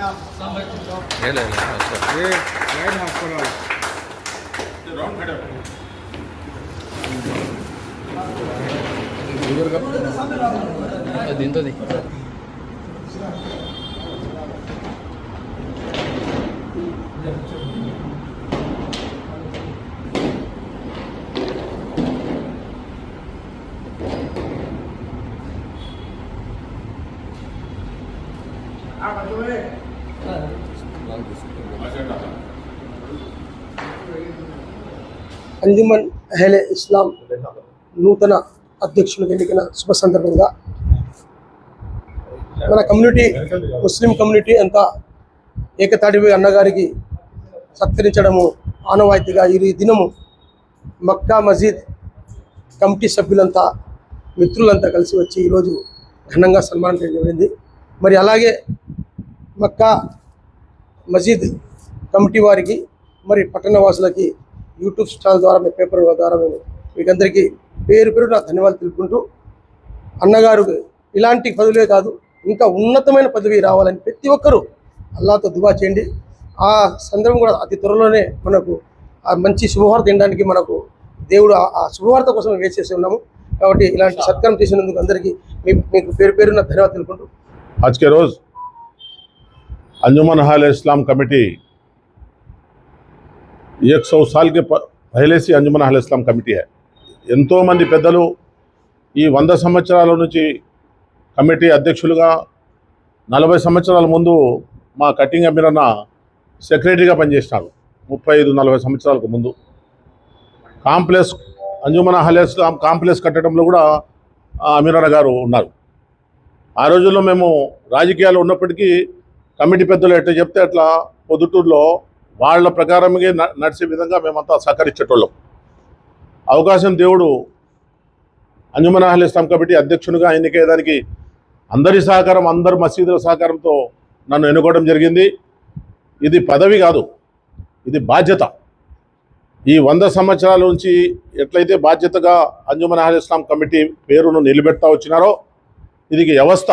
गेले हे right half करा रॉंग हेड अप दिन तो दिन అంజుమన్ అహ్లే ఇస్లాం నూతన అధ్యక్షులకు ఎన్నికైన శుభ సందర్భంగా మన కమ్యూనిటీ ముస్లిం కమ్యూనిటీ అంతా ఏకతాటిపై అన్నగారికి సత్కరించడము ఆనవాయితీగా ఈ దినము మక్కా మజీద్ కమిటీ సభ్యులంతా మిత్రులంతా కలిసి వచ్చి ఈరోజు ఘనంగా సన్మానం చేయబడింది మరి అలాగే మక్కా మజీద్ కమిటీ వారికి మరి పట్టణవాసులకి యూట్యూబ్ ఛానల్ ద్వారా మీ పేపర్ ద్వారా మేము మీకందరికీ పేరు పేరు నా ధన్యవాదాలు తెలుపుకుంటూ అన్నగారు ఇలాంటి పదవులే కాదు ఇంకా ఉన్నతమైన పదవి రావాలని ప్రతి ఒక్కరూ అల్లాతో దువా చేయండి. ఆ సందర్భం కూడా అతి త్వరలోనే మనకు ఆ మంచి శుభవార్త తినడానికి మనకు దేవుడు ఆ శుభవార్త కోసం వేచి చేసి ఉన్నాము. కాబట్టి ఇలాంటి సత్కారం తీసినందుకు అందరికీ మీ మీకు పేరు పేరున ధన్యవాదాలు తెలుపుకుంటూ. ఆజ్కే రోజు అంజుమన్ హాల్ ఇస్లాం కమిటీ एक सौ साल के प- पहले से అంజుమన్ అహల్ ఇస్లాం కమిటీ है ఎంతోమంది పెద్దలు ఈ వంద సంవత్సరాల నుంచి కమిటీ అధ్యక్షులుగా నలభై సంవత్సరాల ముందు మా కటింగ్ అమీరన్న సెక్రటరీగా పనిచేసినారు ముప్పై ఐదు నలభై సంవత్సరాలకు ముందు కాంప్లెక్స్ అంజుమన్ అహల్ ఇస్లాం కాంప్లెక్స్ కట్టడంలో కూడా ఆ, అమీరన్న గారు ఉన్నారు ఆ రోజుల్లో మేము రాజకీయాలు ఉన్నప్పటికీ కమిటీ పెద్దలు ఎట్లా చెప్తే అట్లా పొద్దుటూరులో వాళ్ళ ప్రకారంగా న- నడిచే విధంగా మేమంతా సహకరించేటోళ్ళం. అవకాశం దేవుడు అంజుమన్ అహల్ ఇస్లాం కమిటీ అధ్యక్షునిగా ఎన్నికయ్యేదానికి అందరి సహకారం అందరు మసీదుల సహకారంతో నన్ను ఎన్నుకోవడం జరిగింది. ఇది పదవి కాదు ఇది బాధ్యత. ఈ వంద సంవత్సరాల నుంచి ఎట్లయితే బాధ్యతగా అంజుమన్ అహల్ ఇస్లాం కమిటీ పేరును నిలబెడతా వచ్చినారో ఇది వ్యవస్థ.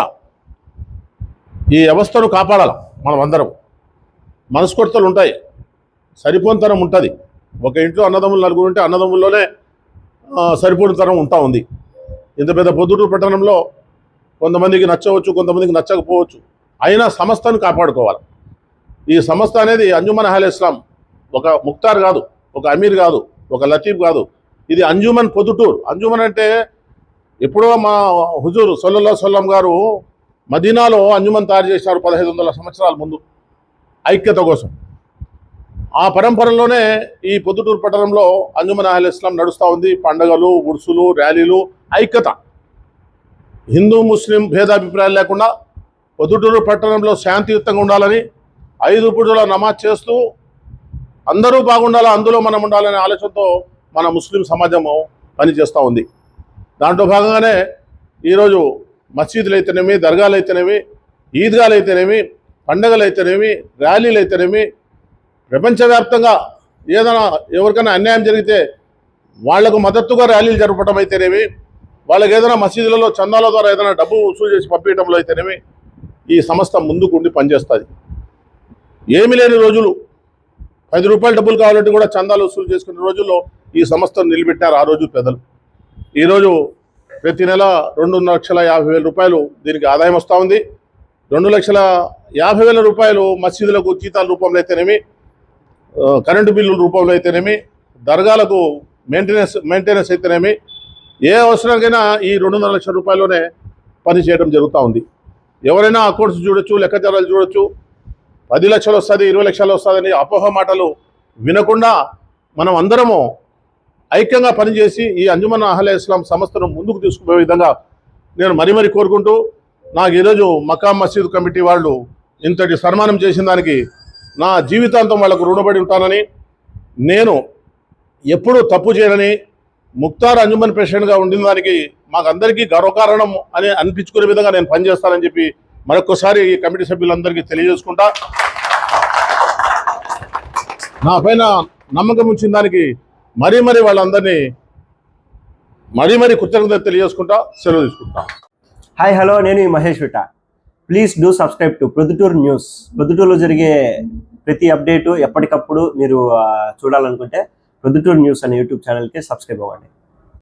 ఈ వ్యవస్థను కాపాడాలి మనం అందరం మనస్కొడతలు ఉంటాయి. సరిపోనితనం ఉంటుంది. ఒక ఇంట్లో అన్నదమ్ములు నలుగురు ఉంటే అన్నదమ్ముల్లోనే సరిపోనితనం ఉంటా ఉంది. ఇంత పెద్ద పొద్దుటూరు పట్టణంలో కొంతమందికి నచ్చవచ్చు కొంతమందికి నచ్చకపోవచ్చు. అయినా సంస్థను కాపాడుకోవాలి. ఈ సంస్థ అనేది అంజుమన్ అహల్ ఇస్లాం ఒక ముక్తార్ కాదు ఒక అమీర్ కాదు ఒక లతీఫ్ కాదు. ఇది అంజుమన్ పొద్దుటూరు. అంజుమన్ అంటే ఎప్పుడో మా హుజూర్ సొల్లల్లా సొల్లం గారు మదీనాలో అంజుమన్ తయారు చేశారు పదహైదు వందల సంవత్సరాల ముందు ఐక్యత కోసం. ఆ పరంపరలోనే ఈ పొద్దుటూరు పట్టణంలో అంజుమన్ అహల్ ఇస్లాం నడుస్తూ ఉంది. పండగలు ఉడుసులు ర్యాలీలు ఐక్యత. హిందూ ముస్లిం భేదాభిప్రాయాలు లేకుండా పొద్దుటూరు పట్టణంలో శాంతియుతంగా ఉండాలని ఐదు పూజల నమాజ్ చేస్తూ అందరూ బాగుండాలా అందులో మనం ఉండాలనే ఆలోచనతో మన ముస్లిం సమాజము పనిచేస్తూ ఉంది. దాంట్లో భాగంగానే ఈరోజు మసీదులు అయితేనేమి దర్గాలు అయితేనేమి ఈద్గాలు అయితేనేమి పండగలు అయితేనేమి ర్యాలీలు అయితేనేమి ప్రపంచవ్యాప్తంగా ఏదైనా ఎవరికైనా అన్యాయం జరిగితే వాళ్ళకు మద్దతుగా ర్యాలీలు జరపడం అయితేనేమి వాళ్ళకి ఏదైనా మసీదులలో చందాల ద్వారా ఏదైనా డబ్బు వసూలు చేసి పంపించడంలో అయితేనేమి ఈ సంస్థ ముందుకు ఉండి పనిచేస్తుంది. ఏమి లేని రోజులు. పది రూపాయల డబ్బులు కావాలంటే కూడా చందాలు వసూలు చేసుకునే రోజుల్లో ఈ సంస్థను నిలబెట్టారు ఆ రోజు పెద్దలు ఈరోజు ప్రతి నెల రెండు లక్షల యాభై వేల రూపాయలు దీనికి ఆదాయం వస్తూ ఉంది. రెండు లక్షల యాభై వేల రూపాయలు మసీదులకు జీతాల రూపంలో అయితేనేమి కరెంటు బిల్లుల రూపంలో అయితేనేమి దర్గాలకు మెయింటెనెన్స్ మెయింటెనెన్స్ అయితేనేమి ఏ అవసరానికైనా ఈ రెండున్నర లక్షల రూపాయల్లోనే పని చేయడం జరుగుతూ ఉంది. ఎవరైనా అకౌంట్స్ చూడొచ్చు లెక్కచారాలు చూడొచ్చు పది లక్షలు వస్తుంది ఇరవై లక్షలు వస్తుందని అపోహ మాటలు వినకుండా మనం అందరము ఐక్యంగా పనిచేసి ఈ అంజుమన్ అహ్లే ఇస్లాం సంస్థను ముందుకు తీసుకుపోయే విధంగా నేను మరీ మరీ కోరుకుంటూ నాకు ఈరోజు మకాం మసీద్ కమిటీ వాళ్ళు ఇంతటి సన్మానం చేసిన దానికి నా జీవితాంతం వాళ్ళకు రుణపడి ఉంటానని నేను ఎప్పుడూ తప్పు చేయనని ముక్తార్ అంజుమన్ ప్రెసిడెంట్గా ఉండిన దానికి మాకందరికీ గర్వకారణం అని అనిపించుకునే విధంగా నేను పనిచేస్తానని చెప్పి మరొకసారి ఈ కమిటీ సభ్యులందరికీ తెలియజేసుకుంటా. నా పైన నమ్మకం ఉంచిన దానికి మరీ మరీ వాళ్ళందరినీ మరీ మరీ కృతజ్ఞత తెలియజేసుకుంటా సెలవు తీసుకుంటా. హాయ్ హలో నేను ఈ Mahesh విట. Please do subscribe to Proddatur news ప్రొద్దుటూరులో జరిగే ప్రతి అప్డేటు ఎప్పటికప్పుడు మీరు చూడాలనుకుంటే ప్రొద్దుటూరు న్యూస్ అనే యూట్యూబ్ ఛానల్కి సబ్స్క్రైబ్ అవ్వండి.